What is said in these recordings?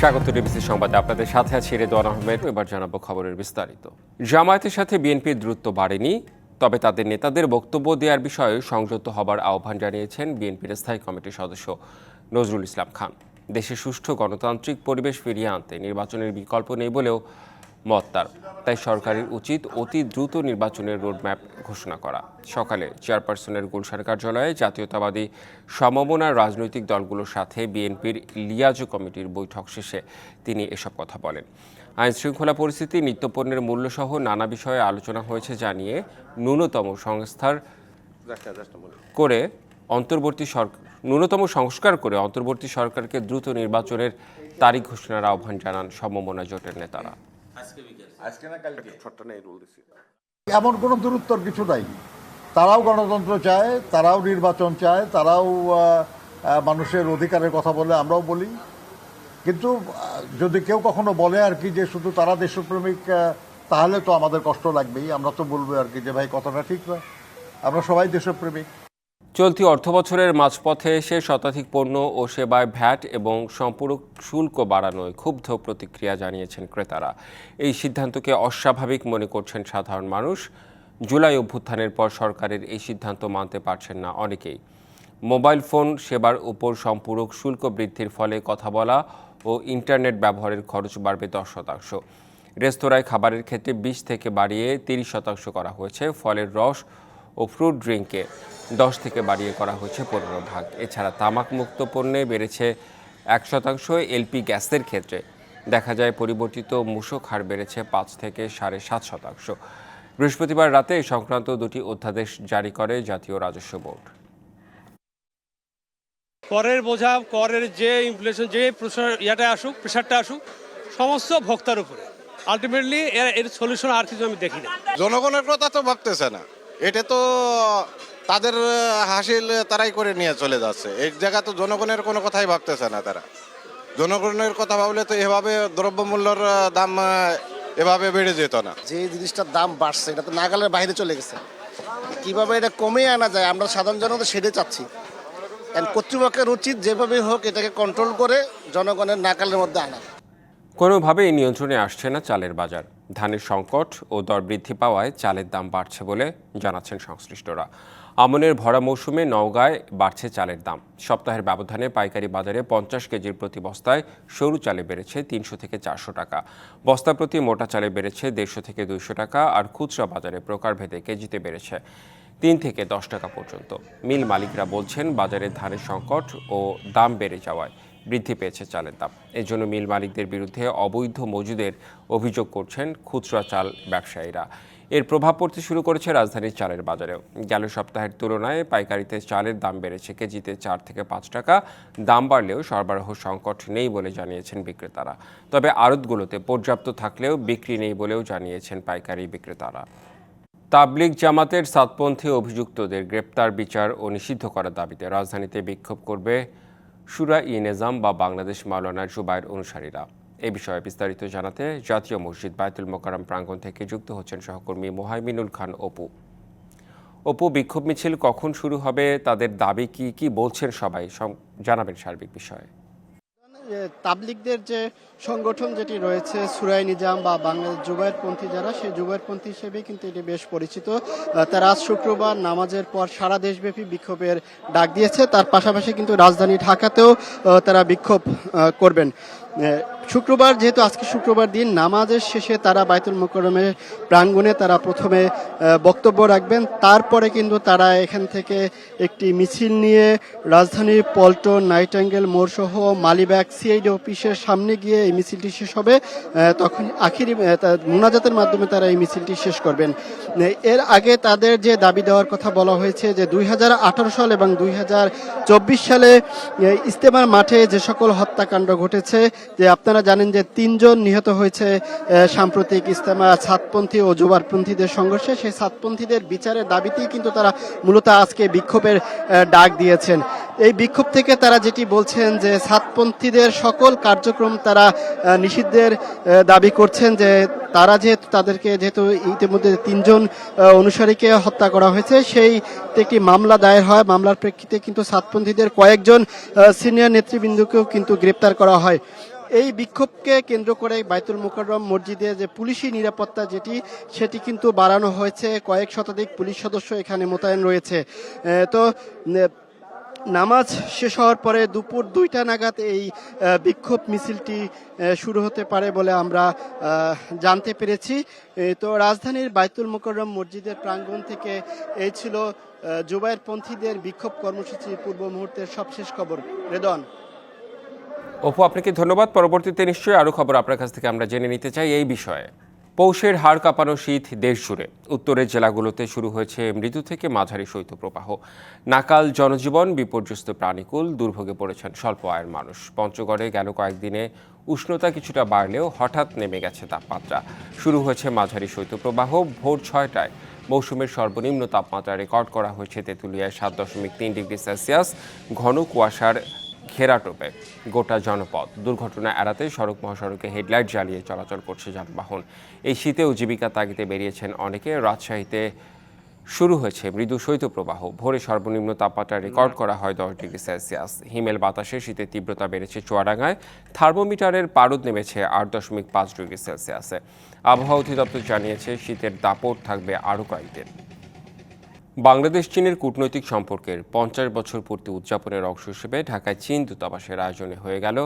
স্বাগত ডিবিসি সংবাদে। আপনাদের সাথে আছি রেদওয়ান আহমেদ। এবার জানাব খবরের বিস্তারিত। জামায়াতের সাথে বিএনপির দূরত্ব বাড়েনি, তবে তাদের নেতাদের বক্তব্য দেওয়ার বিষয়ে সংযত হবার আহ্বান জানিয়েছেন বিএনপির স্থায়ী কমিটির সদস্য নজরুল ইসলাম খান। দেশে সুষ্ঠু গণতান্ত্রিক পরিবেশ ফিরিয়ে আনতে নির্বাচনের বিকল্প নেই বলেও মত তার তাই সরকারের উচিত অতি দ্রুত নির্বাচনের রোডম্যাপ ঘোষণা করা। সকালে চেয়ারপারসনের গুলশান কার্যালয়ে জাতীয়তাবাদী সমমনার রাজনৈতিক দলগুলোর সাথে বিএনপির লিয়াজো কমিটির বৈঠক শেষে তিনি এসব কথা বলেন। আইন শৃঙ্খলা পরিস্থিতি, নিত্যপণ্যের মূল্যসহ নানা বিষয়ে আলোচনা হয়েছে জানিয়ে ন্যূনতম সংস্থার করে অন্তর্বর্তী ন্যূনতম সংস্কার করে অন্তর্বর্তী সরকারকে দ্রুত নির্বাচনের তারিখ ঘোষণার আহ্বান জানান সমমনা জোটের নেতারা। এমন কোনো দূরত্বর কিছু নাই। তারাও গণতন্ত্র চায় তারাও নির্বাচন চায় তারাও মানুষের অধিকারের কথা বলে আমরাও বলি। কিন্তু যদি কেউ কখনো বলে আর কি যে শুধু তারা দেশপ্রেমিক তাহলে তো আমাদের কষ্ট লাগবেই। আমরা তো বলব আর কি যে ভাই কথাটা ঠিক নয়। আমরা সবাই দেশপ্রেমিক। চলতি অর্থবছরের মাঝপথে এসে শতাধিক পণ্য ও সেবায় ভ্যাট এবং সম্পূরক শুল্ক বাড়ানোয় ক্ষুব্ধ প্রতিক্রিয়া জানিয়েছেন ক্রেতারা। এই সিদ্ধান্তকে অস্বাভাবিক মনে করছেন সাধারণ মানুষ। জুলাই অভ্যুত্থানের পর সরকারের এই সিদ্ধান্ত মানতে পারছেন না অনেকেই। মোবাইল ফোন সেবার উপর সম্পূরক শুল্ক বৃদ্ধির ফলে কথা বলা ও ইন্টারনেট ব্যবহারের খরচ বাড়বে দশ শতাংশ। রেস্তোরাঁয় খাবারের ক্ষেত্রে বিশ থেকে বাড়িয়ে তিরিশ শতাংশ করা হয়েছে। ফলের রস ও ফ্রুট ড্রিঙ্কে দশ থেকে বাড়িয়ে করা হয়েছে পনেরো ভাগ। এছাড়া তামাকমুক্ত পণ্যে বেড়েছে এক শতাংশ এলপি গ্যাসের ক্ষেত্রে। দেখা যায় পরিবর্তিত মূসক হার বেড়েছে পাঁচ থেকে সাড়ে সাত শতাংশ। বৃহস্পতিবার রাতে এ সংক্রান্ত দুটি অধ্যাদেশ জারি করে জাতীয় রাজস্ব বোর্ড। করের বোঝা করের যে ইনফ্লেশন যে প্রেশার ইয়াটা আসুক প্রেশারটা আসুক সমস্ত ভোক্তার উপরে। আলটিমেটলি এর এর সলিউশন আর কিছু আমি দেখি না। জনগণের কথা তো ভাবতেছে না। এটা তো তাদের হাসিল তারাই করে নিয়ে চলে যাচ্ছে। এক জায়গা তো জনগণের কোনো কথাই ভাবতেছে না তারা। জনগণের কথা ভাবলে তো এভাবে দ্রব্যমূল্যর দাম এভাবে বেড়ে যেত না। যে জিনিসটার দাম বাড়ছে এটা তো নাগালের বাইরে চলে গেছে। কীভাবে এটা কমে আনা যায়? আমরা সাধারণ জনতা সেটাই চাচ্ছি। কর্তৃপক্ষের উচিত যেভাবে হোক এটাকে কন্ট্রোল করে জনগণের নাগালের মধ্যে আনা। কোনোভাবেই নিয়ন্ত্রণে আসছে না চালের বাজার। ধানের সংকট ও দর বৃদ্ধি পাওয়ায় চালের দাম বাড়ছে বলে জানাচ্ছেন সংশ্লিষ্টরা। আমনের ভরা মৌসুমে নওগাঁয় বাড়ছে চালের দাম। সপ্তাহের ব্যবধানে পাইকারি বাজারে পঞ্চাশ কেজির প্রতি বস্তায় সরু চালে বেড়েছে তিনশো থেকে চারশো টাকা। বস্তা প্রতি মোটা চালে বেড়েছে দেড়শো থেকে দুইশো টাকা আর খুচরা বাজারে প্রকারভেদে কেজিতে বেড়েছে তিন থেকে দশ টাকা পর্যন্ত। মিল মালিকরা বলছেন, বাজারে ধানের সংকট ও দাম বেড়ে যাওয়ায় বৃদ্ধি পেয়েছে চালের দাম। এজন্য মিল মালিকদের বিরুদ্ধে অবৈধ মজুদের অভিযোগ করছেন খুচরা চাল ব্যবসায়ীরা। এর প্রভাব পড়তে শুরু করেছে রাজধানীর চালের বাজারেও। গেল সপ্তাহের তুলনায় পাইকারিতে চালের দাম বেড়েছে। কেজিতে চার থেকে পাঁচ টাকা। দাম বাড়লেও সরবরাহ সংকট নেই বলে জানিয়েছেন বিক্রেতারা। তবে আড়তগুলোতে পর্যাপ্ত থাকলেও বিক্রি নেই বলেও জানিয়েছেন পাইকারি বিক্রেতারা। তাবলিগ জামাতের সাতপন্থী অভিযুক্তদের গ্রেপ্তার বিচার ও নিষিদ্ধ করার দাবিতে রাজধানীতে বিক্ষোভ করবে সুরা ই নেজাম বা বাংলাদেশ মাওলানা জুবাইর অনুসারীরা। এ বিষয়ে বিস্তারিত জানাতে জাতীয় মসজিদ বায়তুল মোকারম প্রাঙ্গণ থেকে যুক্ত হচ্ছেন সহকর্মী মোহাইমিনুল খান অপু। অপু, বিক্ষোভ মিছিল কখন শুরু হবে, তাদের দাবি কি কি বলছেন সবাই সব- জানাবেন সার্বিক বিষয়ে। যে তাবলিগদের যে সংগঠন যেটি রয়েছে, সুরাই নিজাম বা বাংলাদেশ জুবায়েরপন্থী যারা, সেই জুবায়েরপন্থী হিসেবে কিন্তু এটি বেশ পরিচিত। তারা আজ শুক্রবার নামাজের পর সারা দেশব্যাপী বিক্ষোভের ডাক দিয়েছে। তার পাশাপাশি কিন্তু রাজধানী ঢাকাতেও তারা বিক্ষোভ করবেন। শুক্রবার যেহেতু আজকে শুক্রবার দিন, নামাজের শেষে তারা বাইতুল মোকরমের প্রাঙ্গণে তারা প্রথমে বক্তব্য রাখবেন। তারপরে কিন্তু তারা এখান থেকে একটি মিছিল নিয়ে রাজধানীর পল্টন, নাইটাঙ্গেল মোড় সহ মালিবাগ, সিআইডি অফিসের সামনে গিয়ে এই মিছিলটি শেষ হবে। তখন আখিরি মোনাজাতের মাধ্যমে তারা এই মিছিলটি শেষ করবেন। এর আগে তাদের যে দাবি দেওয়ার কথা বলা হয়েছে যে দুই হাজার আঠারো সাল এবং দুই হাজার চব্বিশ সালে ইস্তেমার মাঠে যে সকল হত্যাকাণ্ড ঘটেছে যে আপনারা জানেন যে তিনজন নিহত হয়েছে সাম্প্রতিক ইস্তেমা সাতপন্থী ও জোবারপন্থীদের সংঘর্ষে। সেই সাতপন্থীদের বিচারের দাবিতেই কিন্তু তারা মূলত আজকে বিক্ষোভের ডাক দিয়েছেন। এই বিক্ষোভ থেকে তারা যেটি বলছেন যে সাতপন্থীদের সকল কার্যক্রম তারা নিষিদ্ধের দাবি করছেন যে তারা যেহেতু তাদেরকে যেহেতু ইতিমধ্যে তিনজন অনুসারীকে হত্যা করা হয়েছে, সেই একটি মামলা দায়ের হয়। মামলার প্রেক্ষিতে কিন্তু সাতপন্থীদের কয়েকজন সিনিয়র নেতৃবৃন্দকেও কিন্তু গ্রেপ্তার করা হয়। এই বিক্ষোভকে কেন্দ্র করে বাইতুল মোকাররম মসজিদে যে পুলিশি নিরাপত্তা যেটি, সেটি কিন্তু বাড়ানো হয়েছে। কয়েক শতাধিক পুলিশ সদস্য এখানে মোতায়েন রয়েছে। তো নামাজ শেষ হওয়ার পরে দুপুর দুইটা নাগাদ এই বিক্ষোভ মিছিলটি শুরু হতে পারে বলে আমরা জানতে পেরেছি। তো, রাজধানীর বাইতুল মোকররম মসজিদের প্রাঙ্গণ থেকে এই ছিল জুবায়ের পন্থীদের বিক্ষোভ কর্মসূচির পূর্ব মুহূর্তের সবশেষ খবর। রেদন অপু, আপনাকে ধন্যবাদ। পরবর্তীতে নিশ্চয়ই আরও খবর আপনার কাছ থেকে আমরা জেনে নিতে চাই এই বিষয়ে। পৌষের হাড় কাঁপানো শীত দেশ জুড়ে। উত্তরের জেলাগুলোতে শুরু হয়েছে মৃদু থেকে মাঝারি শৈত্যপ্রবাহ। নাকাল জনজীবন, বিপর্যস্ত প্রাণীকুল, দুর্ভোগে পড়েছেন স্বল্প আয়ের মানুষ। পঞ্চগড়ে গেল কয়েকদিনে উষ্ণতা কিছুটা বাড়লেও হঠাৎ নেমে গেছে তাপমাত্রা। শুরু হয়েছে মাঝারি শৈত্যপ্রবাহ। ভোর ছয়টায় মৌসুমের সর্বনিম্ন তাপমাত্রা রেকর্ড করা হয়েছে তেঁতুলিয়ায় সাত দশমিক তিন ডিগ্রি সেলসিয়াস। ঘন কুয়াশার ঘেরাটোপে গোটা জনপদ দুর্ঘটনা এড়াতে সড়ক মহাসড়কে হেডলাইট জ্বালিয়ে চলাচল করছে যানবাহন। এই শীতেও জীবিকা তাগিদে বেরিয়েছেন অনেকে। রাজশাহীতে শুরু হয়েছে মৃদু শৈত্যপ্রবাহ। ভোরে সর্বনিম্ন তাপমাত্রা রেকর্ড করা হয় দশ ডিগ্রি সেলসিয়াস। হিমেল বাতাসে শীতের তীব্রতা বেড়েছে চুয়াডাঙ্গায়। থার্মোমিটারের পারদ নেমেছে আট দশমিক পাঁচ ডিগ্রি সেলসিয়াসে। আবহাওয়া অধিদপ্তর জানিয়েছে, শীতের দাপট থাকবে আরও কয়েকদিন। বাংলাদেশ, চীনের কূটনৈতিক সম্পর্কের পঞ্চাশ বছর পূর্তি উদযাপনের অংশ হিসেবে ঢাকায় চীন দূতাবাসের আয়োজনে হয়ে গেল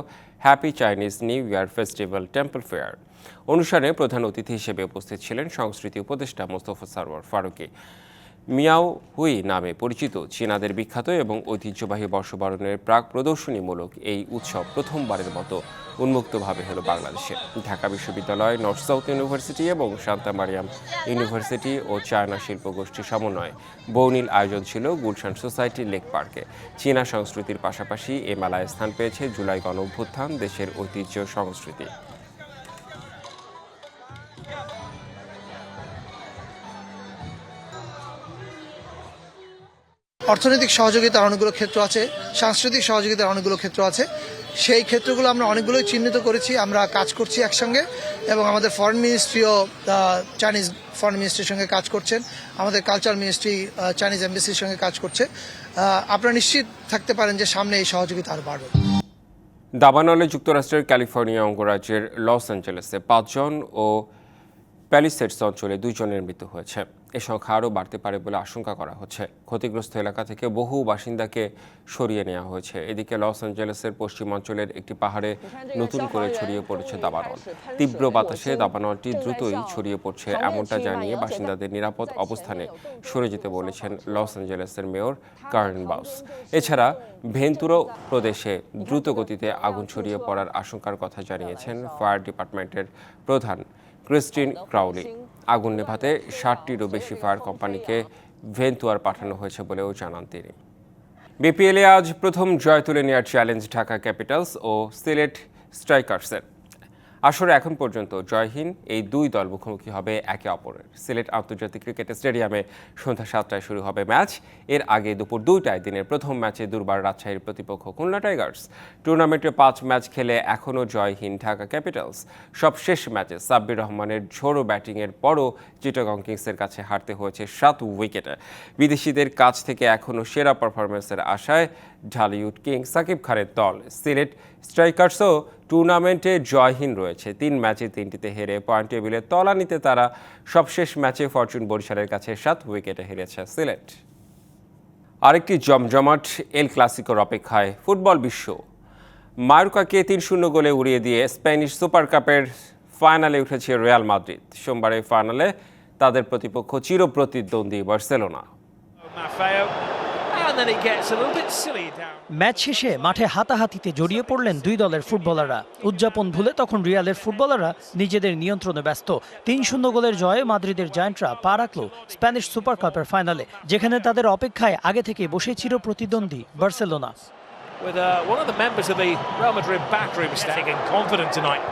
happy Chinese new year festival temple fair অনুষ্ঠানে প্রধান অতিথি হিসেবে উপস্থিত ছিলেন সংস্কৃতি উপদেষ্টা মোস্তফা সারওয়ার ফারুকি। মিয়াও হুই নামে পরিচিত। চীনাদের বিখ্যাত এবং ঐতিহ্যবাহী বর্ষবরণের প্রাক প্রদর্শনীমূলক এই উৎসব প্রথমবারের মতো উন্মুক্তভাবে হলো বাংলাদেশে। ঢাকা বিশ্ববিদ্যালয়, নর্থ সাউথ ইউনিভার্সিটি এবং শান্তা মারিয়াম ইউনিভার্সিটি ও চায়না শিল্পগোষ্ঠী সমন্বয়ে বৌনীল আয়োজন ছিল গুলশান সোসাইটি লেক পার্কে। চীনা সংস্কৃতির পাশাপাশি এ মেলায় স্থান পেয়েছে জুলাই গণ অভ্যুত্থান দেশের ঐতিহ্য সংস্কৃতি। অর্থনৈতিক সহযোগিতার অনেকগুলো ক্ষেত্র আছে, সাংস্কৃতিক সহযোগিতার অনেকগুলো ক্ষেত্র আছে। সেই ক্ষেত্রগুলো আমরা অনেকগুলোই চিহ্নিত করেছি, আমরা কাজ করছি একসঙ্গে এবং আমাদের ফরেন মিনিস্ট্রিও চাইনিজ ফরেন মিনিস্ট্রির সঙ্গে কাজ করছেন, আমাদের কালচার মিনিস্ট্রি চাইনিজ এমবেসির সঙ্গে কাজ করছে। আপনারা নিশ্চিত থাকতে পারেন যে সামনে এই সহযোগিতা আরও বাড়বে। দাবানলে যুক্তরাষ্ট্রের ক্যালিফোর্নিয়া অঙ্গরাজ্যের লস অ্যাঞ্জেলেসে পাঁচজন ও প্যালিসেটস অঞ্চলে দুইজনের মৃত্যু হয়েছে। এ সংখ্যা আরও বাড়তে পারে বলে আশঙ্কা করা হচ্ছে। ক্ষতিগ্রস্ত এলাকা থেকে বহু বাসিন্দাকে সরিয়ে নেওয়া হয়েছে। এদিকে লস অ্যাঞ্জেলেসের পশ্চিমাঞ্চলের একটি পাহাড়ে নতুন করে ছড়িয়ে পড়েছে দাবানল। তীব্র বাতাসে দাবানলটি দ্রুতই ছড়িয়ে পড়ছে, এমনটা জানিয়ে বাসিন্দাদের নিরাপদ অবস্থানে সরে যেতে বলেছেন লস অ্যাঞ্জেলেসের মেয়র কার্ন বাউস। এছাড়া ভেন্তুরো প্রদেশে দ্রুত গতিতে আগুন ছড়িয়ে পড়ার আশঙ্কার কথা জানিয়েছেন ফায়ার ডিপার্টমেন্টের প্রধান ক্রিস্টিন ক্রাউলি। আগুন নেভাতে ষাটটিরও বেশি ফায়ার কোম্পানিকে ভেন্তুয়ার পাঠানো হয়েছে বলেও জানান তিনি। বিপিএলে আজ প্রথম জয় তুলে নেওয়ার চ্যালেঞ্জ ঢাকা ক্যাপিটালস ও সিলেট স্ট্রাইকার্সের। আসরে এখন পর্যন্ত জয়হীন এই দুই দল মুখোমুখি হবে একে অপরের। সিলেট আন্তর্জাতিক ক্রিকেট স্টেডিয়ামে সন্ধ্যা সাতটায় শুরু হবে ম্যাচ। এর আগে দুপুর দুইটায় দিনের প্রথম ম্যাচে দুর্বার রাজশাহীর প্রতিপক্ষ খুলনা টাইগার্স। টুর্নামেন্টে পাঁচ ম্যাচ খেলে এখনও জয়হীন ঢাকা ক্যাপিটালস। সব শেষ ম্যাচে সাব্বির রহমানের ঝোড়ো ব্যাটিংয়ের পরও চিটাগং কিংসের কাছে হারতে হয়েছে সাত উইকেটে। বিদেশিদের কাছ থেকে এখনও সেরা পারফরমেন্সের আশায় ঢালিউড কিং সাকিব খানের দল। সিলেট স্ট্রাইকার্সও টুর্নামেন্টে জয়হীন রয়েছে। তিন ম্যাচে তিনটিতে হেরে পয়েন্ট টেবিলে তলানিতে তারা সবশেষ ম্যাচে ফরচুন বরিশালের কাছে সাত উইকেটে হেরেছে সিলেট। আরেকটি জমজমাট এল ক্লাসিকোর অপেক্ষায় ফুটবল বিশ্ব। মায়োরকাকে তিন শূন্য গোলে উড়িয়ে দিয়ে স্প্যানিশ সুপার কাপের ফাইনালে উঠেছে রিয়াল মাদ্রিদ। সোমবার এই ফাইনালে তাদের প্রতিপক্ষ চিরপ্রতিদ্বন্দ্বী বার্সেলোনা। ম্যাচ শেষে মাঠে হাতাহাতিতে জড়িয়ে পড়লেন দুই দলের ফুটবলাররা। উদযাপন ভুলে তখন রিয়ালের ফুটবলাররা নিজেদের নিয়ন্ত্রণে ব্যস্ত। তিন শূন্য গোলের জয়ে মাদ্রিদের জায়ান্টরা পা রাখল স্প্যানিশ সুপার কাপের ফাইনালে যেখানে তাদের অপেক্ষায় আগে থেকে বসেছিল প্রতিদ্বন্দ্বী Barcelona. With uh, one of the members of the Real Madrid backroom standing confident tonight.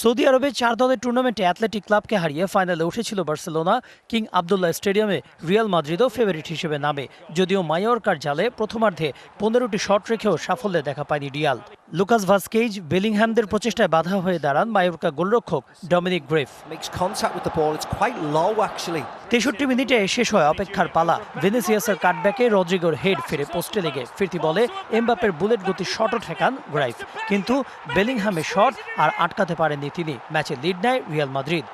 Saudi আরবে চার দলের টুর্নামেন্টে অ্যাথলেটিক ক্লাবকে হারিয়ে ফাইনালে উঠেছিল বার্সেলোনা। কিং আবদুল্লাহ স্টেডিয়ামে রিয়াল মাদ্রিদও ফেভারিট হিসেবে নামে। যদিও মায়োরকার জালে প্রথমার্ধে পনেরোটি শট রেখেও সাফল্যে দেখা পায়নি রিয়াল। লুকাস ভাসকেইজ বেলিংহ্যামদের প্রচেষ্টায় বাধা হয়ে দাঁড়ান মায়োরকা গোলরক্ষক ডমিনিক গ্রেফ। তেষট্টি মিনিটে শেষ হয় অপেক্ষার পালা। ভেনেসিয়াসের কাটব্যাকে রদ্রিগোর হেড ফিরে পোস্টে লেগে ফিরতি বলে এমবাপের বুলেট গতি শটও ঠেকান গ্রাইফ। কিন্তু বেলিংহামের শট আর আটকাতে পারেননি তিনি। ম্যাচে লিড নেয় রিয়াল মাদ্রিদ.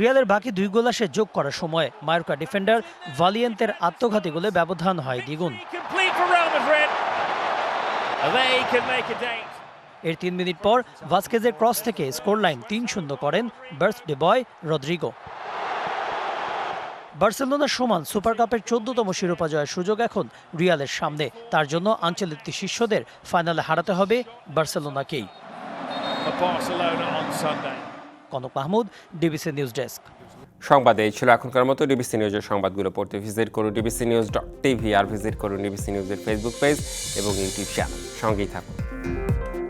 রিয়ালের বাকি দুই গোল আসে যোগ করার সময়। মায়োরকা ডিফেন্ডার ভালিয়েন্তের আত্মঘাতী গোলে ব্যবধান হয় দ্বিগুণ। এর তিন মিনিট পর ভাস্কেজের ক্রস থেকে স্কোর লাইন তিন শূন্য করেন বার্থডে বয় রদ্রিগো। বার্সেলোনার সমান সুপার কাপের চোদ্দতম শিরোপা জয়ের সুযোগ এখন রিয়ালের সামনে। তার জন্য আঞ্চলিক শিষ্যদের ফাইনালে হারাতে হবে বার্সেলোনাকেই. Konok Mahmud DBC news desk. সংবাদে এই ছিল এখনকার মতো ডিবিসি নিউজের সংবাদগুলো। পড়তে ভিজিট করুন ডিবিসি নিউজ ডট টিভি আর ভিজিট করুন ডিবিসি নিউজের ফেসবুক পেজ এবং ইউটিউব চ্যানেল সঙ্গেই থাকুন।